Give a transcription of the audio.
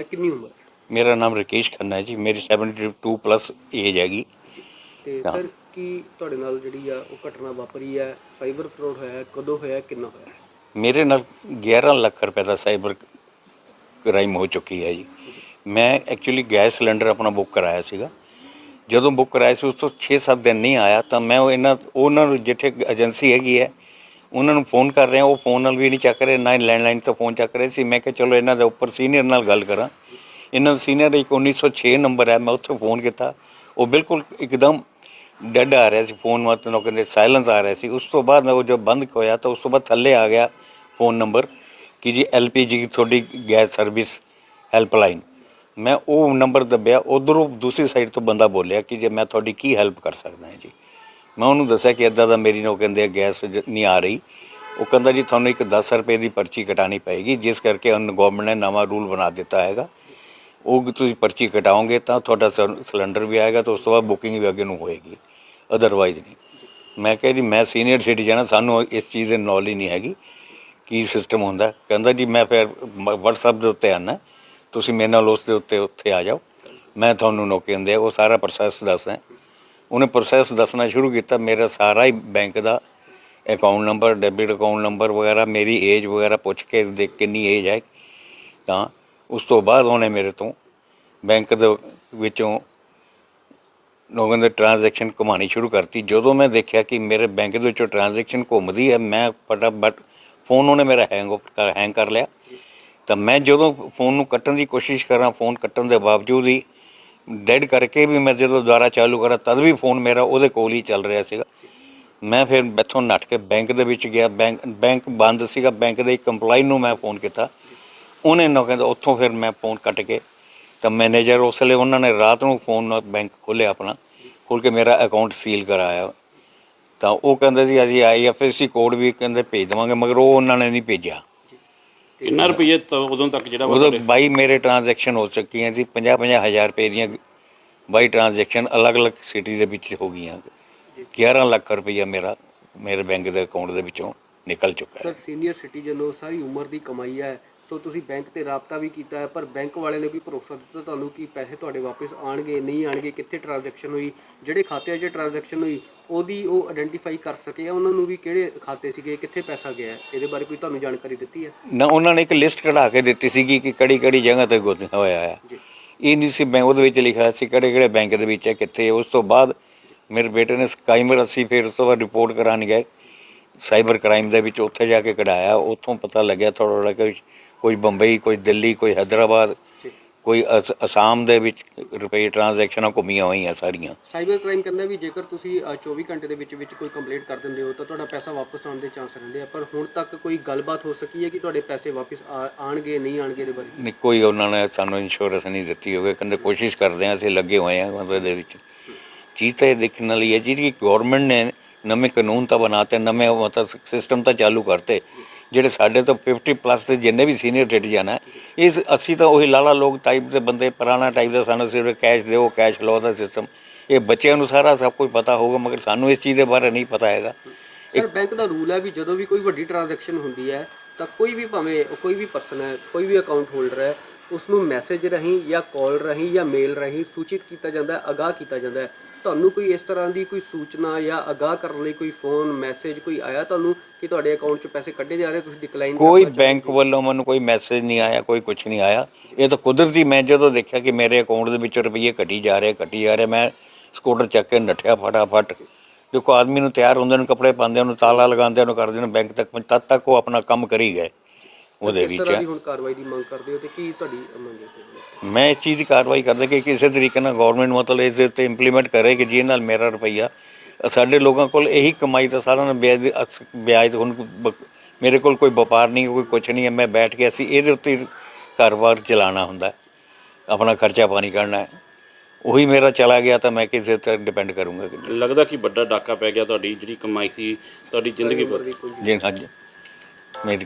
ਹੈ ਕਿੰਨੀ ਉਮਰ ਮੇਰਾ ਨਾਮ ਰਕੇਸ਼ ਖੰਨਾ ਹੈ ਜੀ ਮੇਰੀ 72 ਪਲੱਸ ਏਜ ਹੈਗੀ। ਤੇ ਹਾਂ। ਸਰ ਕੀ ਤੁਹਾਡੇ ਨਾਲ ਜਿਹੜੀ ਆ ਉਹ ਘਟਨਾ ਵਾਪਰੀ ਹੈ? ਸਾਈਬਰ ਫਰੋਡ ਹੋਇਆ ਹੈ, ਕਦੋਂ ਹੋਇਆ ਕਿੰਨਾ ਹੋਇਆ ਮੇਰੇ ਨਾਲ 11 ਲੱਖ ਰੁਪਏ ਦਾ ਸਾਈਬਰ ਕ੍ਰਾਈਮ ਹੋ ਚੁੱਕੀ ਹੈ ਜੀ। ਮੈਂ ਐਕਚੁਅਲੀ ਗੈਸ ਸਿਲੰਡਰ ਆਪਣਾ ਬੁੱਕ ਕਰਾਇਆ ਸੀਗਾ। ਜਦੋਂ ਬੁੱਕ ਕਰਾਇਆ ਸੀ ਉਸ ਤੋਂ 6-7 ਦਿਨ ਨਹੀਂ ਆਇਆ ਤਾਂ ਮੈਂ ਉਹ ਇਹਨਾਂ ਉਹਨਾਂ ਨੂੰ ਜਿੱਥੇ ਏਜੰਸੀ ਹੈਗੀ ਹੈ ਉਹਨਾਂ ਨੂੰ ਫੋਨ ਕਰ ਰਿਹਾ, ਉਹ ਫੋਨ ਨਾਲ ਵੀ ਨਹੀਂ ਚੱਕ ਰਹੇ, ਨਾ ਲੈਂਡਲਾਈਨ ਤੋਂ ਫੋਨ ਚੱਕ ਰਹੇ ਸੀ। ਮੈਂ ਕਿਹਾ, ਚਲੋ ਇਹਨਾਂ ਦੇ ਉੱਪਰ ਸੀਨੀਅਰ ਨਾਲ ਗੱਲ ਕਰਾਂ। ਇਹਨਾਂ ਦਾ ਸੀਨੀਅਰ ਇੱਕ 1906 ਨੰਬਰ ਹੈ, ਮੈਂ ਉੱਥੇ ਫੋਨ ਕੀਤਾ। ਉਹ ਬਿਲਕੁਲ ਇੱਕਦਮ ਡੈਡ ਆ ਰਿਹਾ ਸੀ ਫੋਨ ਮਤਲਬ ਕਹਿੰਦੇ ਸਾਇਲੈਂਸ ਆ ਰਿਹਾ ਸੀ। ਉਸ ਤੋਂ ਬਾਅਦ ਉਹ ਜੋ ਬੰਦ ਹੋਇਆ ਤਾਂ ਉਸ ਤੋਂ ਬਾਅਦ ਥੱਲੇ ਆ ਗਿਆ ਫੋਨ ਨੰਬਰ ਕਿ ਜੀ, ਐਲਪੀਜੀ ਤੁਹਾਡੀ ਗੈਸ ਸਰਵਿਸ ਹੈਲਪਲਾਈਨ। ਮੈਂ ਉਹ ਨੰਬਰ ਦੱਬਿਆ, ਉਧਰੋਂ ਦੂਸਰੀ ਸਾਈਡ ਤੋਂ ਬੰਦਾ ਬੋਲਿਆ ਕਿ ਜੇ, ਮੈਂ ਤੁਹਾਡੀ ਕੀ ਹੈਲਪ ਕਰ ਸਕਦਾ ਹਾਂ ਜੀ। ਮੈਂ ਉਹਨੂੰ ਦੱਸਿਆ ਕਿ ਇਦਾਂ ਦਾ ਮੇਰੀ ਨੂੰ ਕਹਿੰਦੇ ਆ, ਗੈਸ ਜ- ਨਹੀਂ ਆ ਰਹੀ। ਉਹ ਕਹਿੰਦਾ ਜੀ, ਤੁਹਾਨੂੰ ਇੱਕ 10 ਰੁਪਏ ਦੀ ਪਰਚੀ ਕਟਾਣੀ ਪਏਗੀ, ਜਿਸ ਕਰਕੇ ਹੁਣ ਗਵਰਨਮੈਂਟ ਨੇ ਨਵਾਂ ਰੂਲ ਬਣਾ ਦਿੱਤਾ ਹੈਗਾ। ਉਹ ਤੁਸੀਂ ਪਰਚੀ ਕਟਾਓਗੇ ਤਾਂ ਤੁਹਾਡਾ ਸਿਲ- ਸਿਲੰਡਰ ਵੀ ਆਏਗਾ ਤਾਂ ਉਸ ਤੋਂ ਬਾਅਦ ਬੁਕਿੰਗ ਵੀ ਅੱਗੇ ਨੂੰ ਹੋਏਗੀ। ਅਦਰਵਾਈਜ਼ ਨਹੀਂ। ਮੈਂ ਕਿਹਾ ਜੀ, ਮੈਂ ਸੀਨੀਅਰ ਸਿਟੀਜ਼ਨ ਹਾਂ, ਸਾਨੂੰ ਇਸ ਚੀਜ਼ ਦੀ ਨੌਲੇਜ ਨਹੀਂ ਹੈਗੀ। ਕੀ ਸਿਸਟਮ ਹੁੰਦਾ? ਕਹਿੰਦਾ ਜੀ, ਮੈਂ ਫਿਰ WhatsApp ਦੇ ਉੱਤੇ ਆਨਾ। ਤੁਸੀਂ ਮੇਰੇ ਨਾਲ ਉਸ ਦੇ ਉੱਤੇ, ਉੱਥੇ ਆ ਜਾਓ। ਮੈਂ ਤੁਹਾਨੂੰ ਨੋ ਕਹਿੰਦੇ ਉਹ ਸਾਰਾ ਪ੍ਰੋਸੈਸ ਦੱਸਦਾ ਉਹਨੇ ਪ੍ਰੋਸੈਸ ਦੱਸਣਾ ਸ਼ੁਰੂ ਕੀਤਾ। ਮੇਰਾ ਸਾਰਾ ਹੀ ਬੈਂਕ ਦਾ account number debit account number ਵਗੈਰਾ, ਮੇਰੀ ਏਜ ਵਗੈਰਾ ਪੁੱਛ ਕੇ ਦੇਖ ਕਿੰਨੀ ਏਜ ਹੈ। ਤਾਂ ਉਸ ਤੋਂ ਬਾਅਦ ਉਹਨੇ ਮੇਰੇ ਤੋਂ ਬੈਂਕ ਦੇ ਵਿੱਚੋਂ ਲੋਕਾਂ ਦੇ ਟ੍ਰਾਂਜੈਕਸ਼ਨ ਘੁਮਾਣੀ ਸ਼ੁਰੂ ਕਰਤੀ। ਜਦੋਂ ਮੈਂ ਦੇਖਿਆ ਕਿ ਮੇਰੇ ਬੈਂਕ ਦੇ ਵਿੱਚੋਂ ਟ੍ਰਾਂਜੈਕਸ਼ਨ ਘੁੰਮਦੀ ਹੈ, ਮੈਂ ਫਟਾਫਟ ਫੋਨ ਉਹਨੇ ਮੇਰਾ ਹੈਂਗ ਹੈਂਗ ਕਰ ਲਿਆ। ਤਾਂ ਮੈਂ ਜਦੋਂ ਫੋਨ ਨੂੰ ਕੱਟਣ ਦੀ ਕੋਸ਼ਿਸ਼ ਕਰਾਂ ਫੋਨ ਕੱਟਣ ਦੇ ਬਾਵਜੂਦ ਹੀ ਡੈਡ ਕਰਕੇ ਵੀ ਮੈਂ ਜਦੋਂ ਦੁਬਾਰਾ ਚਾਲੂ ਕਰਾਂ ਤਦ ਵੀ ਫੋਨ ਮੇਰਾ ਉਹਦੇ ਕੋਲ ਹੀ ਚੱਲ ਰਿਹਾ ਸੀਗਾ। ਮੈਂ ਫਿਰ ਇੱਥੋਂ ਨੱਠ ਕੇ ਬੈਂਕ ਦੇ ਵਿੱਚ ਗਿਆ। ਬੈਂਕ ਬੈਂਕ ਬੰਦ ਸੀਗਾ। ਬੈਂਕ ਦੇ ਇੱਕ EMPLOYE ਨੂੰ ਮੈਂ ਫੋਨ ਕੀਤਾ। ਉਹਨੇ ਨਾ ਕਹਿੰਦਾ, ਉੱਥੋਂ ਫਿਰ ਮੈਂ ਫੋਨ ਕੱਟ ਕੇ ਤਾਂ ਮੈਨੇਜਰ ਉਸ ਵੇਲੇ ਉਹਨਾਂ ਨੇ ਰਾਤ ਨੂੰ ਫੋਨ ਬੈਂਕ ਖੋਲ੍ਹਿਆ ਆਪਣਾ, ਖੋਲ੍ਹ ਕੇ ਮੇਰਾ ਅਕਾਊਂਟ ਸੀਲ ਕਰਾਇਆ। ਤਾਂ ਉਹ ਕਹਿੰਦੇ ਸੀ, ਅਸੀਂ ਆਈਐਫਐਸਸੀ ਕੋਡ ਵੀ ਕਹਿੰਦੇ ਭੇਜ ਦੇਵਾਂਗੇ, ਮਗਰ ਉਹ ਉਹਨਾਂ ਨੇ ਨਹੀਂ ਭੇਜਿਆ। ਕਿੰਨਾ ਰੁਪਏ ਤਾਂ ਉਦੋਂ ਤੱਕ ਜਿਹੜਾ ਵਾ ਉਦੋਂ ਤੁਹਾਡੇ- ਬਾਈ ਮੇਰੇ ਟ੍ਰਾਂਜੈਕਸ਼ਨ ਹੋ ਚੁੱਕੀਆਂ ਸੀ 50 50 ਹਜ਼ਾਰ ਰੁਪਏ ਦੀਆਂ ਬਾਈ ਟ੍ਰਾਂਜੈਕਸ਼ਨ ਅਲੱਗ-ਅਲੱਗ ਸਿਟੀ ਦੇ ਵਿੱਚ ਹੋ ਗਈਆਂ। 11 ਲੱਖ ਰੁਪਈਆ ਮੇਰਾ ਮੇਰੇ ਬੈਂਕ ਦੇ ਅਕਾਊਂਟ ਦੇ ਵਿੱਚੋਂ ਨਿਕਲ ਚੁੱਕਾ ਹੈ। ਸਰ ਸੀਨੀਅਰ ਸਿਟੀਜ਼ਨ ਹੋ ਸਾਰੀ ਉਮਰ ਦੀ ਕਮਾਈ ਹੈ। ਸੋ ਤੁਸੀਂ ਬੈਂਕ ਤੇ ਰਾਬਤਾ ਵੀ ਕੀਤਾ ਹੈ ਪਰ ਬੈਂਕ ਵਾਲੇ ਨੇ ਕੋਈ ਭਰੋਸਾ ਦਿੱਤਾ ਤੁਹਾਨੂੰ ਕਿ ਪੈਸੇ ਤੁਹਾਡੇ ਵਾਪਸ ਆਣਗੇ ਨਹੀਂ ਆਣਗੇ ਕਿੱਥੇ ਟ੍ਰਾਂਜੈਕਸ਼ਨ ਹੋਈ? ਜਿਹੜੇ ਖਾਤਿਆਂ 'ਚ ਟ੍ਰਾਂਜੈਕਸ਼ਨ ਹੋਈ ਉਹਦੀ ਉਹ ਆਇਡੈਂਟੀਫਾਈ ਕਰ ਸਕੇ ਆ ਉਹਨਾਂ ਨੂੰ ਵੀ ਕਿਹੜੇ ਖਾਤੇ ਸੀਗੇ ਕਿੱਥੇ ਪੈਸਾ ਗਿਆ? ਇਹਦੇ ਬਾਰੇ ਕੋਈ ਤੁਹਾਨੂੰ ਜਾਣਕਾਰੀ ਦਿੱਤੀ ਹੈ? ਨਾ ਉਹਨਾਂ ਨੇ ਇੱਕ ਲਿਸਟ ਕਢਾ ਕੇ ਦਿੱਤੀ ਸੀਗੀ ਕਿ ਕਿਹੜੀ ਕਿਹੜੀ ਜਗ੍ਹਾ ਤੇ ਗੁੰਮ ਹੋਇਆ ਹੈ। ਜੀ। ਇਹ ਨਹੀਂ ਸੀ ਬੈਂਕ ਉਹਦੇ ਵਿੱਚ ਲਿਖਿਆ ਸੀ ਕਿਹੜੇ ਕਿਹੜੇ ਬੈਂਕ ਦੇ ਵਿੱਚ ਹੈ ਕਿੱਥੇ। ਉਸ ਤੋਂ ਬਾਅਦ ਮੇਰੇ ਬੇਟੇ ਨੇ ਸਕਾਈਮਰ ਅਸੀਂ ਫਿਰ ਉਸ ਤੋਂ ਬਾਅਦ ਰਿਪੋਰਟ ਕਰਾਉਣ ਗਏ। ਸਾਈਬਰ ਕ੍ਰਾਈਮ ਦੇ ਵਿੱਚ ਉੱਥੇ ਜਾ ਕੇ ਕਢਾਇਆ ਉੱਥੋਂ ਪਤਾ ਲੱਗਿਆ ਥੋੜਾ ਥੋੜਾ ਕੋਈ ਕੋਈ ਬੰਬਈ ਕੋਈ ਦਿੱਲੀ ਕੋਈ ਹੈਦਰਾਬਾਦ ਕੋਈ ਅਸ- ਅਸਾਮ ਦੇ ਵਿੱਚ ਰੁਪਏ ਟ੍ਰਾਂਜੈਕਸ਼ਨਾਂ ਘੁੰਮੀਆਂ ਹੋਈਆਂ ਸਾਰੀਆਂ। ਸਾਈਬਰ ਕ੍ਰਾਈਮ ਕਹਿੰਦਾ ਵੀ ਜੇਕਰ ਤੁਸੀਂ ਅ, 24 ਘੰਟੇ ਦੇ ਵਿੱਚ ਵਿੱਚ ਕੋਈ ਕੰਪਲੇਂਟ ਕਰ ਦਿੰਦੇ ਹੋ ਤਾਂ ਤੁਹਾਡਾ ਪੈਸਾ ਵਾਪਸ ਆਉਣ ਦੇ ਚਾਂਸ ਰਹਿੰਦੇ ਆ ਪਰ ਹੁਣ ਤੱਕ ਕੋਈ ਗੱਲਬਾਤ ਹੋ ਸਕੀ ਹੈ ਕਿ ਤੁਹਾਡੇ ਪੈਸੇ ਵਾਪਸ ਆ- ਆਉਣਗੇ ਨਹੀਂ ਆਣਗੇ ਦੇ ਬਾਰੇ? ਨਹੀਂ ਕੋਈ ਉਹਨਾਂ ਨੇ ਸਾਨੂੰ ਇੰਸ਼ੋਰੈਂਸ ਨਹੀਂ ਦਿੱਤੀ ਹੋਵੇ ਕਹਿੰਦੇ ਕੋਸ਼ਿਸ਼ ਕਰਦੇ ਹਾਂ ਅਸੀਂ ਲੱਗੇ ਹੋਏ ਹਾਂ ਮਤਲਬ ਦੇ ਵਿੱਚ। ਚੀਜ਼ ਤਾਂ ਇਹ ਦੇਖਣ ਵਾਲੀ ਹੈ ਜਿਹੜੀ ਗਵਰਨਮੈਂਟ ਨੇ ਨਵੇਂ ਕਾਨੂੰਨ ਤਾਂ ਬਣਾਤੇ ਨਵੇਂ ਮਤਲਬ ਸਿਸਟਮ ਤਾਂ ਚਾਲੂ ਕਰਤੇ। ਜਿਹੜੇ ਸਾਡੇ ਤੋਂ 50 ਪਲੱਸ ਦੇ ਜਿੰਨੇ ਵੀ ਸੀਨੀਅਰ ਸਿਟੀਜ਼ਨ ਹੈ ਇਸ ਅਸੀਂ ਤਾਂ ਉਹੀ ਲਾਲਾ ਲੋਕ ਟਾਈਪ ਦੇ ਬੰਦੇ ਪੁਰਾਣਾ ਟਾਈਪ ਦਾ ਸਾਨੂੰ ਸਿਰਫ ਕੈਸ਼ ਦਿਓ ਕੈਸ਼ ਲਓ ਦਾ ਸਿਸਟਮ ਇਹ ਬੱਚਿਆਂ ਨੂੰ ਸਾਰਾ ਸਭ ਕੁਝ ਪਤਾ ਹੋਊਗਾ ਮਗਰ ਸਾਨੂੰ ਇਸ ਚੀਜ਼ ਦੇ ਬਾਰੇ ਨਹੀਂ ਪਤਾ ਹੈਗਾ। ਸਰ ਬੈਂਕ ਦਾ ਰੂਲ ਹੈ ਵੀ ਜਦੋਂ ਵੀ ਕੋਈ ਵੱਡੀ ਟ੍ਰਾਂਜੈਕਸ਼ਨ ਹੁੰਦੀ ਹੈ ਤਾਂ ਕੋਈ ਵੀ ਭਾਵੇਂ ਕੋਈ ਵੀ ਪਰਸਨ ਹੈ ਕੋਈ ਵੀ ਅਕਾਊਂਟ ਹੋਲਡਰ ਹੈ ਉਸ ਨੂੰ ਮੈਸੇਜ ਰਾਹੀਂ ਜਾਂ ਕਾਲ ਰਾਹੀਂ ਜਾਂ ਮੇਲ ਰਾਹੀਂ ਸੂਚਿਤ ਕੀਤਾ ਜਾਂਦਾ ਹੈ ਅਗਾਹ ਕੀਤਾ ਜਾਂਦਾ ਹੈ। ਤੁਹਾਨੂੰ ਕੋਈ ਇਸ ਤਰ੍ਹਾਂ ਦੀ ਕੋਈ ਸੂਚਨਾ ਜਾਂ ਅਗਾਹ ਕਰਨ ਲਈ ਕੋਈ ਫੋਨ ਮੈਸੇਜ ਕੋਈ ਆਇਆ ਤੁਹਾਨੂੰ ਕਿ ਤੁਹਾਡੇ ਅਕਾਊਂਟ 'ਚ ਪੈਸੇ ਕੱਢੇ ਜਾ ਰਹੇ ਤੁਸੀਂ ਡਿਕਲਾਈਨ ਕੋਈ ਬੈਂਕ ਵੱਲੋਂ ਮੈਨੂੰ ਕੋਈ ਮੈਸੇਜ ਨਹੀਂ ਆਇਆ ਕੋਈ ਕੁਝ ਨਹੀਂ ਆਇਆ। ਇਹ ਤਾਂ ਕੁਦਰਤੀ ਮੈਂ ਜਦੋਂ ਦੇਖਿਆ ਕਿ ਮੇਰੇ ਅਕਾਊਂਟ ਦੇ ਵਿੱਚ ਰੁਪਈਏ ਘਟੀ ਜਾ ਰਹੇ ਘਟੀ ਜਾ ਰਹੇ ਮੈਂ ਸਕੂਟਰ ਚੱਕ ਕੇ ਨੱਠਿਆ ਫਟਾਫਟ। ਦੇਖੋ ਆਦਮੀ ਨੂੰ ਤਿਆਰ ਹੁੰਦੇ ਨੂੰ ਕੱਪੜੇ ਪਾਉਂਦੇ ਨੂੰ ਤਾਲਾ ਲਗਾਉਂਦੇ ਨੂੰ ਕਰਦੇ ਨੂੰ ਬੈਂਕ ਤੱਕ ਪਹੁੰਚ- ਤਦ ਤੱਕ ਉਹ ਆਪਣਾ ਕੰਮ ਕਰੀ ਗਏ। ਉਹਦੇ ਤਰ੍ਹਾਂ ਦੀ ਵਿੱਚ ਹੁਣ ਕਾਰਵਾਈ ਦੀ ਮੰਗ ਕਰਦੇ ਹੋ ਤੇ ਕੀ ਤੁਹਾਡੀ ਮੰਗ ਹੈ ਮੈਂ ਇਸ ਚੀਜ਼ ਦੀ ਕਾਰਵਾਈ ਕਰਦਾ ਕਿ ਕਿਸੇ ਤਰੀਕੇ ਨਾਲ ਗਵਰਨਮੈਂਟ ਮਤਲਬ ਇਸ ਦੇ ਉੱਤੇ ਇੰਪਲੀਮੈਂਟ ਕਰੇ ਕਿ ਜਿਹਦੇ ਨਾਲ ਮੇਰਾ ਰੁਪਈਆ ਸਾਡੇ ਲੋਕਾਂ ਕੋਲ ਇਹੀ ਕਮਾਈ ਦਾ ਸਾਧਨ ਵਿਆਜ ਦੀ ਅਸ- ਵਿਆਜ ਹੁਣ ਬ- ਮੇਰੇ ਕੋਲ ਕੋਈ ਵਪਾਰ ਨਹੀਂ ਕੋਈ ਕੁਝ ਨਹੀਂ ਹੈ ਮੈਂ ਬੈਠ ਕੇ ਅਸੀਂ ਇਹਦੇ ਉੱਤੇ ਹੀ ਘਰ-ਬਾਰ ਚਲਾਉਣਾ ਹੁੰਦਾ ਹੈ। ਆਪਣਾ ਖਰਚਾ ਪਾਣੀ ਕਰਨਾ ਹੈ। ਉਹੀ ਮੇਰਾ ਚਲਾ ਗਿਆ ਤਾਂ ਮੈਂ ਕਿਸੇ ਤੇ ਡਿਪੈਂਡ ਕਰੂੰਗਾ ਲੱਗਦਾ ਕਿ ਵੱਡਾ ਡਾਕਾ ਪੈ ਗਿਆ ਤੁਹਾਡੀ ਜਿਹੜੀ ਕਮਾਈ ਸੀ ਤੁਹਾਡੀ ਜ਼ਿੰਦਗੀ ਪਰ। ਜੀ ਹਾਂਜੀ। ਮੇਰੀ